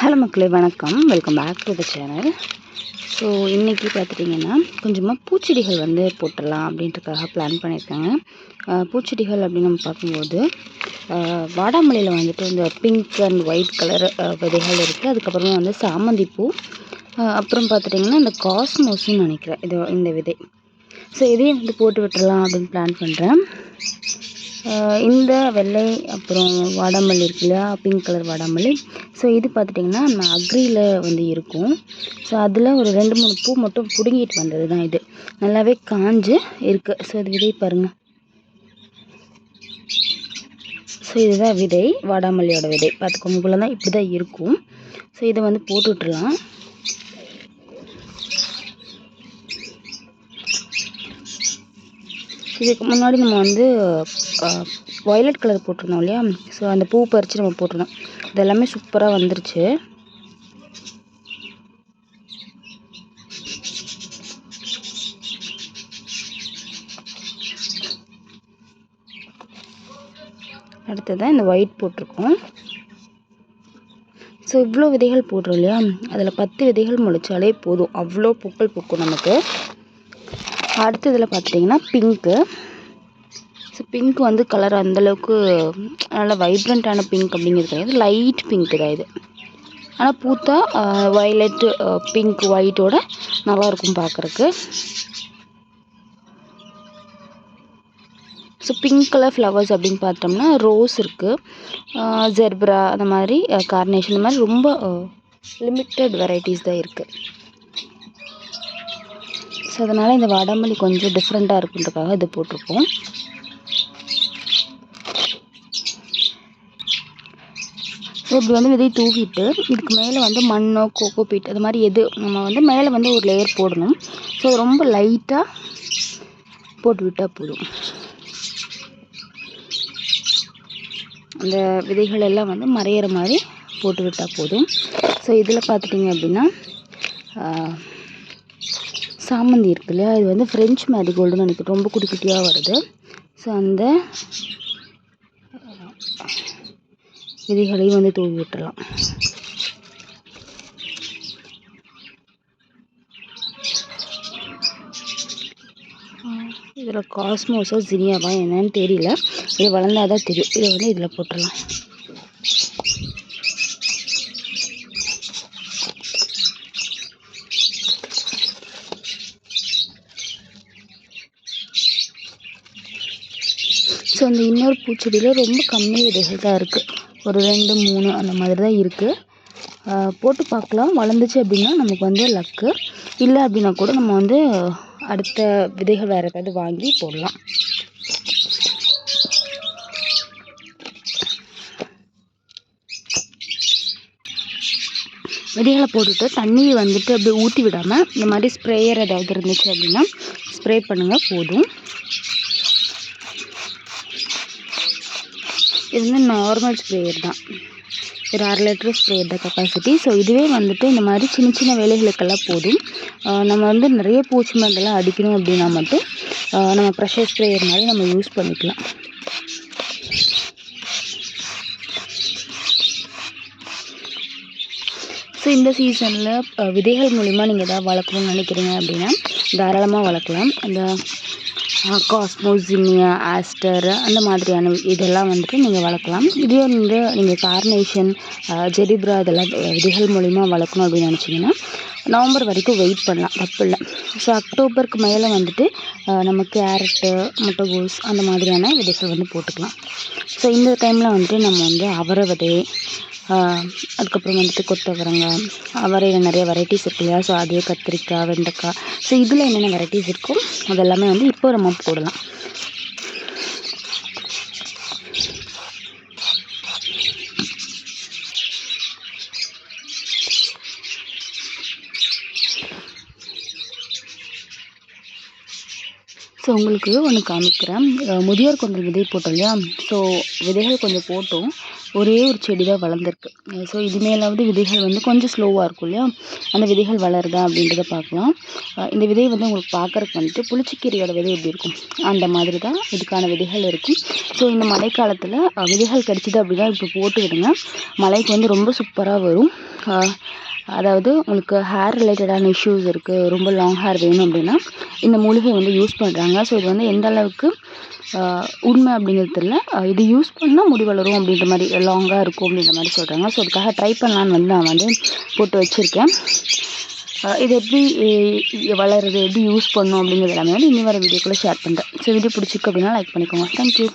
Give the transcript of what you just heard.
Hello மக்களே வணக்கம். Welcome back to the channel so இன்றைக்கி பார்த்துட்டிங்கன்னா கொஞ்சமாக பூச்செடிகள் வந்து போட்டுடலாம் அப்படின்றதுக்காக பிளான் பண்ணியிருக்காங்க. பூச்செடிகள் அப்படின்னு நம்ம பார்க்கும்போது வாடாமலையில் வந்துட்டு இந்த பிங்க் அண்ட் ஒயிட் கலர் விதைகள் இருக்குது அதுக்கப்புறமா வந்து சாமந்திப்பூ. அப்புறம் பார்த்துட்டிங்கன்னா இந்த காஸ்மோஸ்ன்னு நினைக்கிறேன். இது இந்த விதை. ஸோ இதையும் வந்து போட்டு விட்டுடலாம் அப்படின்னு பிளான் பண்ணுறேன் இந்த வெள்ளை அப்புறம் வாடாமல்லி இருக்கு இல்லையா? பிங்க் கலர் வாடாமல்லி. ஸோ இது பார்த்துட்டிங்கன்னா நம்ம அக்ரியில் வந்து இருக்கும். ஸோ அதில் ஒரு ரெண்டு மூணு பூ மட்டும் பிடுங்கிட்டு வந்தது தான் இது. நல்லாவே காஞ்சு இருக்குது ஸோ இது விதை பாருங்கள் ஸோ இதுதான் விதை. வாடாமல்லியோட விதை. பார்த்துக்கோங்க இவ்வளோ தான் இப்படி தான் இருக்கும். ஸோ இதை வந்து போட்டு இதுக்கு முன்னாடி நம்ம வந்து வயலட் கலர் போட்டிருந்தோம் இல்லையா? ஸோ அந்த பூ பறித்து நம்ம போட்டிருந்தோம். இது எல்லாமே சூப்பராக வந்துருச்சு. அடுத்ததான் இந்த ஒயிட் போட்டிருக்கோம். ஸோ இவ்வளோ விதைகள் போடுறோம் இல்லையா? அதில் பத்து விதைகள் முளைச்சாலே போதும். அவ்வளோ பூக்கள் பூக்கும் நமக்கு. அடுத்து இதில் பார்த்துட்டிங்கன்னா பிங்க்கு ஸோ பிங்க் வந்து கலர் அந்தளவுக்கு நல்ல வைப்ரண்ட்டான பிங்க் அப்படிங்கிறது கிடையாது. லைட் பிங்க் தான் இது. ஆனால் பூத்தா வயலட்டு பிங்க் ஒயிட்டோட நல்லாயிருக்கும் பார்க்குறக்கு ஸோ பிங்க் கலர் ஃப்ளவர்ஸ் அப்படின்னு பார்த்தோம்னா ரோஸ் இருக்குது ஜெர்ப்ரா அந்த மாதிரி கார்னேஷன் இந்த மாதிரி ரொம்ப லிமிட்டட் வெரைட்டிஸ் தான் இருக்குது ஸோ அதனால் இந்த வாடாமல்லி கொஞ்சம் டிஃப்ரெண்ட்டாக இருக்குன்றதுக்காக இது போட்டிருக்கோம் ஸோ இப்படி வந்து விதை தூவிட்டு இதுக்கு மேலே வந்து மண்ணோ கோகோ பீட் அது மாதிரி எது நம்ம வந்து மேலே வந்து ஒரு லேயர் போடணும். ஸோ ரொம்ப லைட்டாக போட்டு விட்டால் போதும். அந்த விதைகள் எல்லாம் வந்து மறையிற மாதிரி போட்டு விட்டால் போதும். ஸோ இதில் பார்த்துட்டிங்க அப்படின்னா சாமந்தி இருக்கு இல்லையா? இது வந்து ஃப்ரெஞ்ச் மேரிகோல்டுன்னு நினைக்கிறேன். ரொம்ப குட்டி குட்டியாக வருது. ஸோ அந்த விதைகளையும் வந்து தூவி விட்டுறலாம். இதில் காஸ்மோஸோ ஜினியாவா என்னன்னு தெரியல. இது வளர்ந்தாதான் தெரியும். இதை வந்து இதில் போட்டுடலாம் ஸோ அந்த இன்னொரு பூச்செடியில் ரொம்ப கம்மி விதைகள் தான் இருக்குது ஒரு ரெண்டு மூணு அந்த மாதிரி தான் இருக்குது போட்டு பார்க்கலாம். வளர்ந்துச்சு அப்படின்னா நமக்கு வந்து லக்கு இல்லை அப்படின்னா கூட நம்ம வந்து அடுத்த விதைகள் வேறு ஏதாவது வாங்கி போடலாம். விதைகளை போட்டுட்டு தண்ணியை வந்துட்டு அப்படியே ஊற்றி விடாமல் இந்த மாதிரி ஸ்ப்ரேயர் ஏதாவது இருந்துச்சு அப்படின்னா ஸ்ப்ரே பண்ணுங்கள் போதும். இது வந்து நார்மல் ஸ்ப்ரேயர் தான். ஒரு அரை லிட்டர் ஸ்ப்ரேயர் தான் கெப்பாசிட்டி ஸோ இதுவே வந்துட்டு இந்த மாதிரி சின்ன சின்ன வேலைகளுக்கெல்லாம் போதும். நம்ம வந்து நிறைய பூச்சி மருந்தெல்லாம் அடிக்கணும் அப்படின்னா மட்டும் நம்ம ப்ரெஷர் ஸ்ப்ரேயர் மாதிரி நம்ம யூஸ் பண்ணிக்கலாம். ஸோ இந்த சீசனில் விதைகள் மூலிமா நீங்கள் எதாவது வளர்க்கணும்னு நினைக்கிறீங்க அப்படின்னா தாராளமாக வளர்க்கலாம். அந்த காஸ்மோசினியா ஆஸ்டர் அந்த மாதிரியான இதெல்லாம் வந்துட்டு நீங்கள் வளர்க்கலாம். இதே வந்து நீங்கள் கார்னேஷன் ஜெரிப்ரா இதெல்லாம் விதைகள் மூலிமா வளர்க்கணும் அப்படின்னு நினச்சிங்கன்னா நவம்பர் வரைக்கும் வெயிட் பண்ணலாம். தப்பு இல்லை. ஸோ அக்டோபருக்கு மேலே வந்துட்டு நம்ம கேரட்டு முட்டைகோஸ் அந்த மாதிரியான விதைகள் வந்து போட்டுக்கலாம். ஸோ இந்த டைமில் வந்துட்டு நம்ம வந்து அவரை விதை அதுக்கப்புறம் வந்துட்டு கொத்தவரங்காய் அவரையில் நிறைய வெரைட்டிஸ் இருக்கு இல்லையா? ஸோ அதே கத்திரிக்காய் வெண்டைக்காய். ஸோ இதில் என்னென்ன வெரைட்டிஸ் இருக்கோ அதெல்லாமே வந்து இப்போ நம்ம போடலாம். ஸோ உங்களுக்கு ஒன்று காமிக்கிறேன். முதியோர் கொஞ்சம் விதை போட்டோம் இல்லையா? ஸோ விதைகள் கொஞ்சம் போட்டோம். ஒரே ஒரு செடி தான் வளர்ந்துருக்கு. ஸோ இதுமேலாவது விதைகள் வந்து கொஞ்சம் ஸ்லோவாக இருக்கும் இல்லையா? அந்த விதைகள் வளருதா அப்படின்றத பார்க்கலாம். இந்த விதை வந்து உங்களுக்கு பார்க்குறக்கு வந்துட்டு புளிச்சிக்கீரையோட விதை எப்படி இருக்கும்? அந்த மாதிரி தான் இதுக்கான விதைகள் இருக்கும். ஸோ இந்த மழைக்காலத்தில் விதைகள் கிடச்சிது அப்படின்னா இப்போ போட்டு விடுங்க. மழைக்கு வந்து ரொம்ப சூப்பராக வரும். அதாவது உங்களுக்கு ஹேர் ரிலேட்டடான இஷ்யூஸ் இருக்குது ரொம்ப லாங் ஹேர் வேணும் அப்படின்னா இந்த மூலிகை வந்து யூஸ் பண்ணுறாங்க ஸோ இது வந்து எந்த அளவுக்கு உண்மை அப்படிங்கிறது தெரியல. இது யூஸ் பண்ணால் முடி வளரும் அப்படின்ற மாதிரி லாங்காக இருக்கும் அப்படின்ற மாதிரி சொல்கிறாங்க ஸோ அதுக்காக ட்ரை பண்ணலான்னு வந்து நான் வந்து போட்டு வச்சுருக்கேன். இது எப்படி வளருது எப்படி யூஸ் பண்ணணும் அப்படிங்கிறது எல்லாமே வந்து இனி வர வீடியோக்குள்ளே ஷேர் பண்ணுறேன் ஸோ வீடியோ பிடிச்சிருக்கு அப்படின்னா லைக் பண்ணிக்கோங்க. தேங்க்யூ